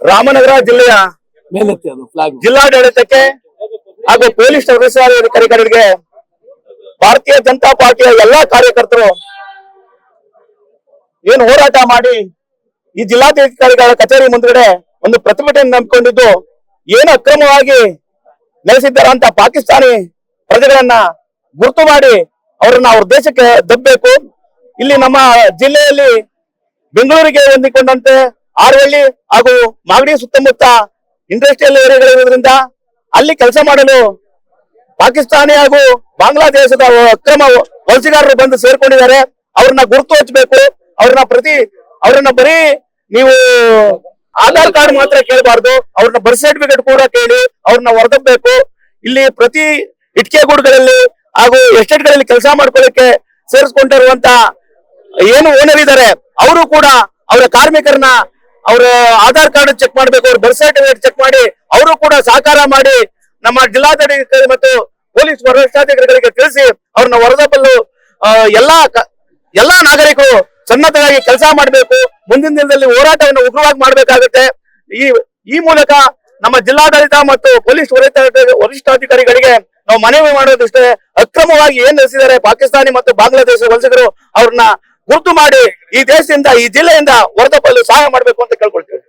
ರಾಮನಗರ ಜಿಲ್ಲೆಯ ಜಿಲ್ಲಾಡಳಿತಕ್ಕೆ ಹಾಗೂ ಪೊಲೀಸ್ ಅಧಿಕಾರಿಗಳಿಗೆ ಭಾರತೀಯ ಜನತಾ ಪಾರ್ಟಿಯ ಎಲ್ಲಾ ಕಾರ್ಯಕರ್ತರು ಏನು ಹೋರಾಟ ಮಾಡಿ ಈ ಜಿಲ್ಲಾಧಿಕಾರಿಗಳ ಕಚೇರಿ ಮುಂದ್ಗಡೆ ಒಂದು ಪ್ರತಿಭಟನೆ ನಂಬಿಕೊಂಡಿದ್ದು ಏನು ಅಕ್ರಮವಾಗಿ ನೆಲೆಸಿದ್ದಾರಂತ ಪಾಕಿಸ್ತಾನಿ ಪ್ರಜೆಗಳನ್ನ ಗುರುತು ಮಾಡಿ ಅವರನ್ನ ಅವ್ರ ದೇಶಕ್ಕೆ ದಬ್ಬಬೇಕು ಇಲ್ಲಿ ನಮ್ಮ ಜಿಲ್ಲೆಯಲ್ಲಿ ಬೆಂಗಳೂರಿಗೆ ಹೊಂದಿಕೊಂಡಂತೆ ಆರವಳ್ಳಿ ಹಾಗೂ ಮಾಗಡಿ ಸುತ್ತಮುತ್ತ ಇಂಡಸ್ಟ್ರಿಯಲ್ ಏರಿಯಾಗಳಿರೋದ್ರಿಂದ ಅಲ್ಲಿ ಕೆಲಸ ಮಾಡಲು ಪಾಕಿಸ್ತಾನಿ ಹಾಗೂ ಬಾಂಗ್ಲಾದೇಶದ ಅಕ್ರಮ ವಲಸಿಗಾರರು ಬಂದು ಸೇರ್ಕೊಂಡಿದ್ದಾರೆ. ಅವ್ರನ್ನ ಗುರುತು ಹಚ್ಚಬೇಕು. ಅವ್ರನ್ನ ಪ್ರತಿ ಅವ್ರನ್ನ ಬರೀ ನೀವು ಆಧಾರ್ ಕಾರ್ಡ್ ಮಾತ್ರ ಕೇಳಬಾರ್ದು. ಅವ್ರನ್ನ ಬರ್ತ್ ಸರ್ಟಿಫಿಕೇಟ್ ಕೂಡ ಕೇಳಿ ಅವ್ರನ್ನ ಹೊರದಬ್ಬೇಕು ಇಲ್ಲಿ ಪ್ರತಿ ಇಟ್ಕೆ ಗೂಡುಗಳಲ್ಲಿ ಹಾಗೂ ಎಸ್ಟೇಟ್ಗಳಲ್ಲಿ ಕೆಲಸ ಮಾಡ್ಕೊಳ್ಳಿಕ್ಕೆ ಸೇರಿಸ್ಕೊಂಡಿರುವಂತ ಏನು ಓನರ್ ಇದ್ದಾರೆ, ಅವರು ಕೂಡ ಅವರ ಕಾರ್ಮಿಕರನ್ನ ಅವರ ಆಧಾರ್ ಕಾರ್ಡ್ ಚೆಕ್ ಮಾಡ್ಬೇಕು, ಅವ್ರ ಬರ್ತ್ ಸರ್ಟಿಫಿಕೇಟ್ ಚೆಕ್ ಮಾಡಿ, ಅವರು ಕೂಡ ಸಹಕಾರ ಮಾಡಿ ನಮ್ಮ ಜಿಲ್ಲಾಧಿಕಾರಿ ಮತ್ತು ಪೊಲೀಸ್ ವರಿಷ್ಠಾಧಿಕಾರಿಗಳಿಗೆ ತಿಳಿಸಿ ಅವ್ರನ್ನ ಹೊರದಬ್ಬಲು ಎಲ್ಲಾ ಎಲ್ಲಾ ನಾಗರಿಕರು ಸನ್ನದ್ಧರಾಗಿ ಕೆಲಸ ಮಾಡಬೇಕು. ಮುಂದಿನ ದಿನದಲ್ಲಿ ಹೋರಾಟವನ್ನು ಉಗ್ರವಾಗಿ ಮಾಡಬೇಕಾಗುತ್ತೆ. ಈ ಈ ಮೂಲಕ ನಮ್ಮ ಜಿಲ್ಲಾಡಳಿತ ಮತ್ತು ಪೊಲೀಸ್ ವರಿಷ್ಠ- ವರಿಷ್ಠಾಧಿಕಾರಿಗಳಿಗೆ ನಾವು ಮನವಿ ಮಾಡೋದಿಷ್ಟೇ ಅಕ್ರಮವಾಗಿ ಏನ್ ನಡೆಸಿದ್ದಾರೆ ಪಾಕಿಸ್ತಾನಿ ಮತ್ತು ಬಾಂಗ್ಲಾದೇಶ ವಲಸಿಗರು ಅವ್ರನ್ನ ಗುರುತು ಮಾಡಿ ಈ ದೇಶದಿಂದ ಈ ಜಿಲ್ಲೆಯಿಂದ ಹೊರತಪ್ಪಲು ಸಹಾಯ ಮಾಡಬೇಕು ಅಂತ ಕೇಳ್ಕೊಳ್ತೀವಿ.